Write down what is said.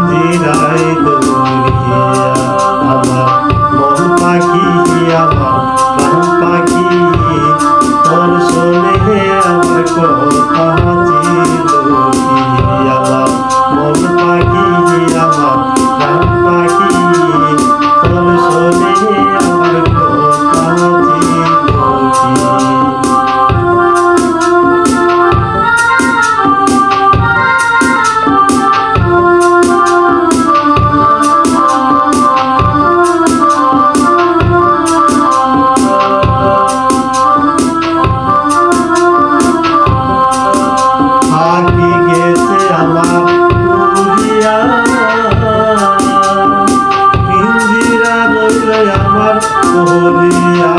নিদ্রায় দৌড়িয়া আমার মন পাখি আমার বলিয়া